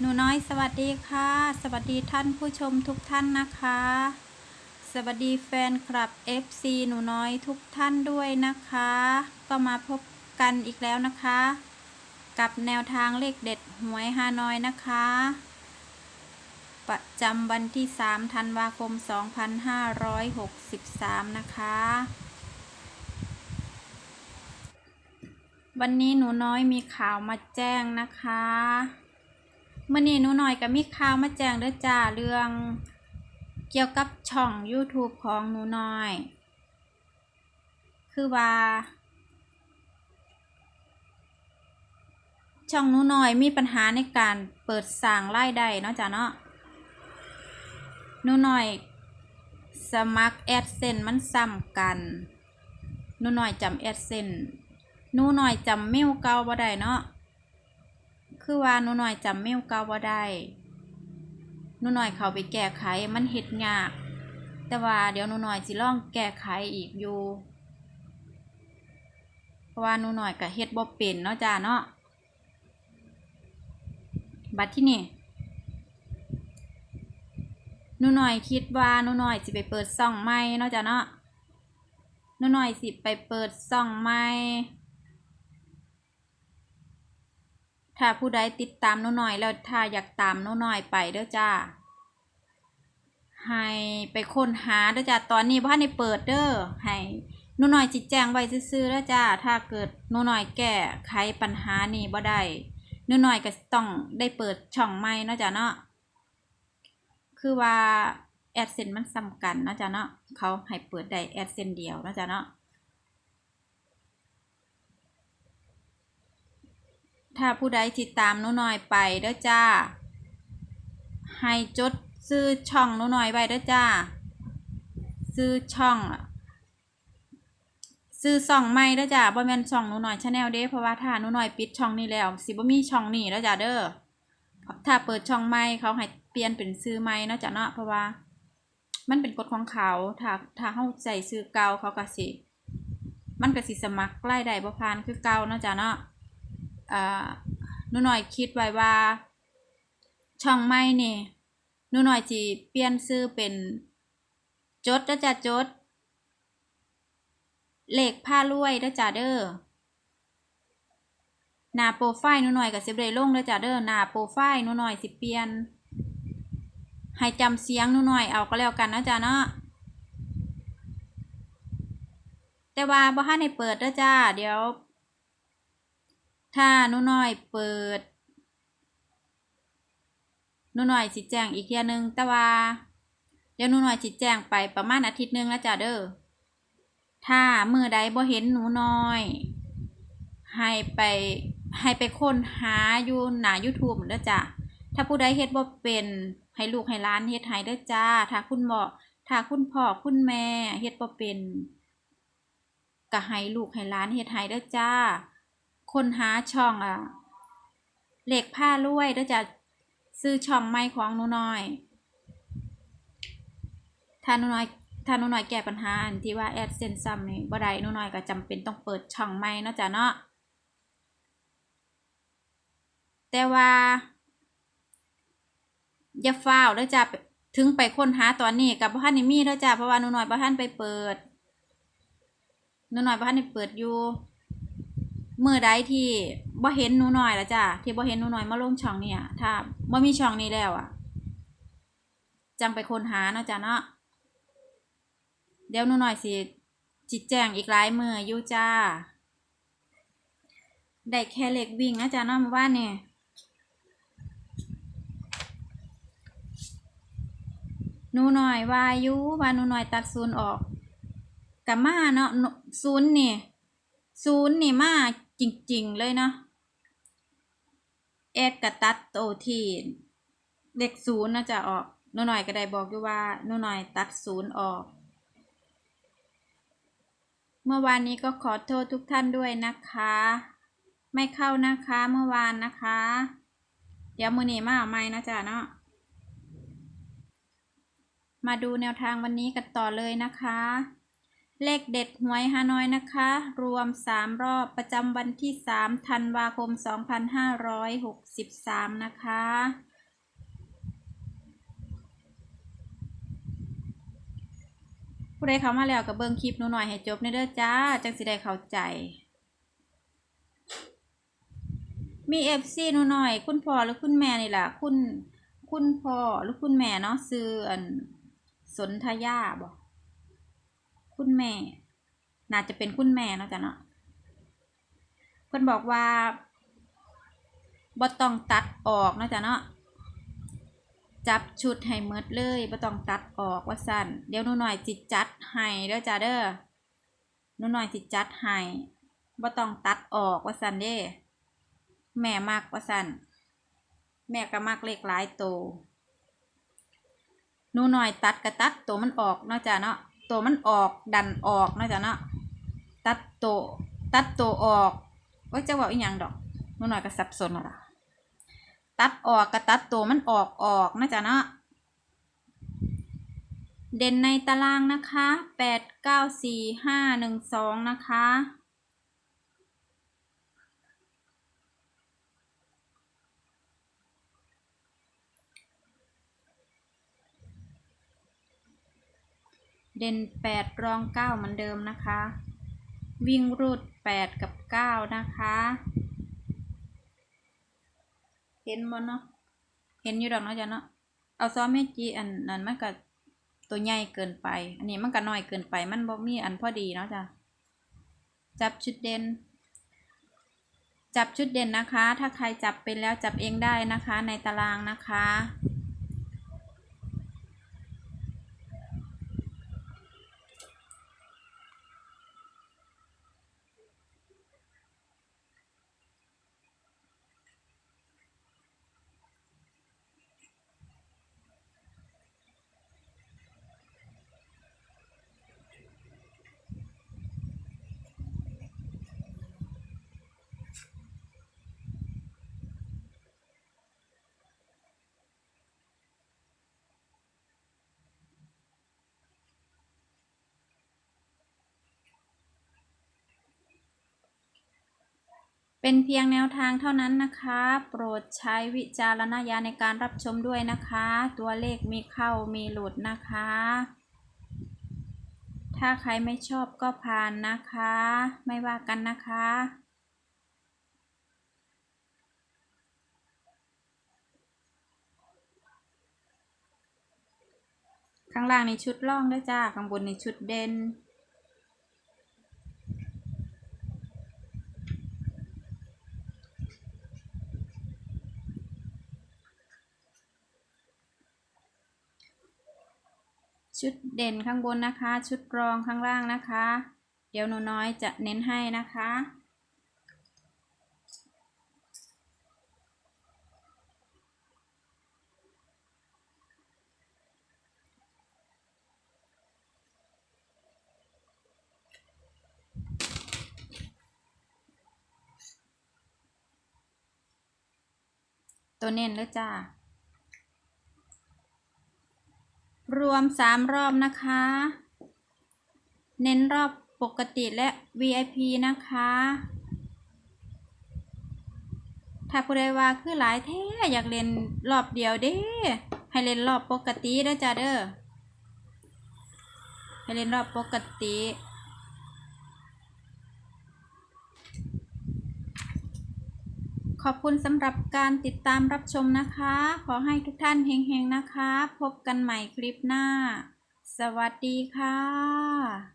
หนูน้อยสวัสดีค่ะ สวัสดีท่านผู้ชมทุกท่านนะคะ สวัสดีแฟนคลับ FC หนูน้อยทุกท่านด้วยนะคะ ก็มาพบกันอีกแล้วนะคะ กับแนวทางเลขเด็ดหวยฮานอยนะคะ ประจำวันที่ 3 ธันวาคม 2563 นะคะวันนี้หนูน้อยมีข่าวมาแจ้งนะคะ เมื่อนี้หนูน้อยก็มีข่าวมาแจ้งเด้อจ้าเรื่อง เกี่ยวกับช่อง YouTube ของหนูน้อย คือว่า ช่องหนูน้อยมีปัญหาในการเปิดสร้างรายได้เนาะจ้ะเนาะหนูน้อยสมัครแอดเซนมันซ้ำกันหนูน้อยจำแอดเซนหนูน้อยจำเมลเก่าบ่ได้เนาะ คือว่าหนูน้อยจำเมลเก่าบ่ได้หนูน้อยเขาไปแก้ไขมันเฮ็ดยาก แต่ว่าเดี๋ยวหนูน้อยสิลองแก้ไขอีกอยู่ เพราะว่าหนูน้อยก็เฮ็ดบ่เป็นเนาะจ้าเนาะ บัดที่นี่หนูน้อยคิดว่าหนูน้อยสิไปเปิดซ่องใหม่เนาะจ้าเนาะหนูน้อยสิไปเปิดซ่องใหม่ ถ้าผู้ใดติดตามหนูหน่อยแล้วถ้าอยากตามหนูหน่อยไปเด้อจ้า ให้ไปค้นหาเด้อจ้า ตอนนี้พ่านในเปิดเด้อ ให้หนูหน่อยจิตแจ้งไว้ซื่อๆเด้อจ้า ถ้าเกิดหนูหน่อยแก้ไขปัญหานี่บ่ได้หนูหน่อยก็ต้องได้เปิดช่องใหม่เนาะจ้าเนาะ คือว่าแอดเซนมันซ้ำกันเนาะจ้าเนาะ เขาให้เปิดได้แอดเซนเดียวเนาะจ้าเนาะ ถ้าผู้ใดติดตามหนูหน่อยไปเด้อจ้า ให้จดซื้อช่องหนูหน่อยไว้เด้อจ้า ซื้อช่องซื้อช่องใหม่เด้อจ้าบ่แม่นช่องหนูหน่อยชาแนลเด้เพราะว่าถ้าหนูหน่อยปิดช่องนี้แล้ว สิบ่มีช่องนี้แล้วจ้าเด้อถ้าเปิดช่องใหม่เขาให้เปลี่ยนเป็นซื้อใหม่เนาะจ้ะเนาะเพราะว่า มันเป็นกฎของเขา ถ้าถ้าเฮาใส่ซื้อเก่าเขาก็สิ มันก็สิสมัครรายได้บ่ผ่านคือเก่าเนาะจ้ะเนาะ นูหน่อยคิดไว้ว่า ช่องใหม่เนี่หนูหน่อยสิเปลี่ยนชื่อเป็นจดแล้วจ้ะจดเหลขผ้ารวยแล้วจ้ะเด้อหน้าโปรไฟล์นูหน่อยก็สิบ่ได้ลงแล้วจ้ะเด้อหน้าโปรไฟล์นูหน่อยสิเปลี่ยนให้จำเสียงนูหน่อยเอาก็แล้วกันนะจ้ะเนาะแต่ว่าบ่ทันได้เปิดเด้อจ้าเดี๋ยว ถ้าหนูน้อยเปิดหนูน้อยสิแจ้งอีกเที่ยหนึง แต่ว่า เดี๋ยวหนูน้อยสิแจ้งไปประมาณอาทิตย์หนึงแล้วจ้ะเด้อถ้ามือใดบ่เห็นหนูน้อย ให้ไปให้ไปค้นหาอยู่หน้า YouTube เด้อจ้ะถ้าผู้ใดเฮ็ดบ่เป็นให้ลูกให้ล้านเฮ็ดให้เด้อจ้า ถ้าคุณบ่ถ้าคุณพ่อคุณแม่เฮ็ดบ่เป็นก็ให้ลูกให้ล้านเฮ็ดให้เด้อจ้า คนหาช่องอะเหล็กผ้ารวยเด้อจะซื้อช่องใหม่ของหนูน้อยถ้าหนูน้อยถ้าหนูน้อยแก้ปัญหาอันที่ว่าแอดเซนซัมนี่บ่ได้หนูน้อยก็จำเป็นต้องเปิดช่องใหม่เนาะจ้ะเนาะแต่ว่าอย่าฟ้าวเด้อจ้ะถึงไปค้นหาตอนนี้กับบ่ทันได้มีเด้อจ้ะเพราะว่าหนูน้อยบ่ทันไปเปิดหนูน้อยบ่ทันได้เปิดอยู่ มื่อใดที่บ่เห็นหนูน้อยแล้วจ้ะที่บ่เห็นหนูน้อยมาลงช่องเนี่ยถ้าบ่มีช่องนี้แล้วอะจังไปค้นหาเนาะจ้ะเนาะเดี๋ยวหนูน้อยสิจิตแจ้งอีกหลายมืออยู่จ้าได้แค่เล็กวิ่งนะจ้ะเนาะเมื่อวานนี่หนูน้อยวายู่ว่าหนูน้อยตัดศูนย์ออกกับมาเนาะศูนย์นี่ศูนย์นี่มา ริง ๆ เลยเนาะเอ็ดกระตัดโตทีเด็กศูนย์น่าจะออกนูหน่อยก็ได้บอกอยู่ว่านูหน่อยตัดศูนย์ออก เมื่อวานนี้ก็ขอโทษทุกท่านด้วยนะคะ ไม่เข้านะคะเมื่อวานนะคะ เดี๋ยวมือนีมาเอาใหม่นะจ๊ะเนาะมาดูแนวทางวันนี้กันต่อเลยนะคะ เลขเด็ดหวยฮานอยนะคะ รวม 3 รอบประจำวันที่ 3 ธันวาคม 2563 นะคะ ผู้ใดเข้ามาแล้วกับเบิ่งคลิปหนูหน่อยให้จบในเด้อจ้า จังสิได้เข้าใจ มีเอฟซีหนูหน่อย คุณพ่อหรือคุณแม่นี่แหละคุณ คุณพ่อหรือคุณแม่เนาะซื้ออันสนธยาบอก คุณแม่ น่าจะเป็นคุณแม่เนาะจ้ะเนาะเพิ่นบอกว่าบ่ต้องตัดออกเนาะจ้ะเนาะจับชุดให้หมดเลยบ่ต้องตัดออกว่าสั่นเดี๋ยวหนูหน่อยจิจัดให้เด้อจ้ะเด้อหนูหน่อยจิจัดให้บ่ต้องตัดออกว่าสั่นเด้ แม่มักว่าสั่นแม่ก็มักเลขหลายโตหนูหน่อยตัดกระตัดตัวมันออกเนาะจ้ะเนาะ ตัวมันออกดันออกเนาะจ้ะเนาะตัดตัวตัดตัวออกว่าจะบอกอีอย่างดอกนูหน่อยก็สับสนและล่ะตัดออกกับตัดตัวมันออกออกนะจ๊ะเนาะเด่นในตารางนะคะแปดเก้าสี่ห้าหนึ่งสองนะคะ เด่นแปดรองเก้าเหมือนเดิมนะคะ วิ่งรูดแปดกับเก้านะคะ เห็นบ่เนาะเห็นอยู่ดอกเนาะจ้ะเนาะเอาซ้อมเมจีอันนั้นมันก็ตัวใหญ่เกินไป อันนี้มันก็น้อยเกินไปมันบ่มีอันพอดีเนาะจ้ะจับชุดเด่นจับชุดเด่นนะคะ ถ้าใครจับเป็นแล้วจับเองได้นะคะในตารางนะคะ เป็นเพียงแนวทางเท่านั้นนะคะ โปรดใช้วิจารณญาณในการรับชมด้วยนะคะ ตัวเลขมีเข้ามีหลุดนะคะ ถ้าใครไม่ชอบก็ผ่านนะคะ ไม่ว่ากันนะคะข้างล่างในชุดล่องด้วยจ้า ข้างบนในชุดเด่น ชุดเด่นข้างบนนะคะ ชุดรองข้างล่างนะคะ เดี๋ยวหนูน้อยจะเน้นให้นะคะ ตัวเน้นเลยจ้า รวม3รอบนะคะ เน้นรอบปกติและ VIP นะคะ ถ้าผู้ใดว่าคือหลายแท้อยากเล่นรอบเดียวเด้ให้เล่นรอบปกติเด้อจ้าเด้อให้เล่นรอบปกติ ขอบคุณสำหรับการติดตามรับชมนะคะ ขอให้ทุกท่านเฮงๆนะคะ พบกันใหม่คลิปหน้า สวัสดีค่ะ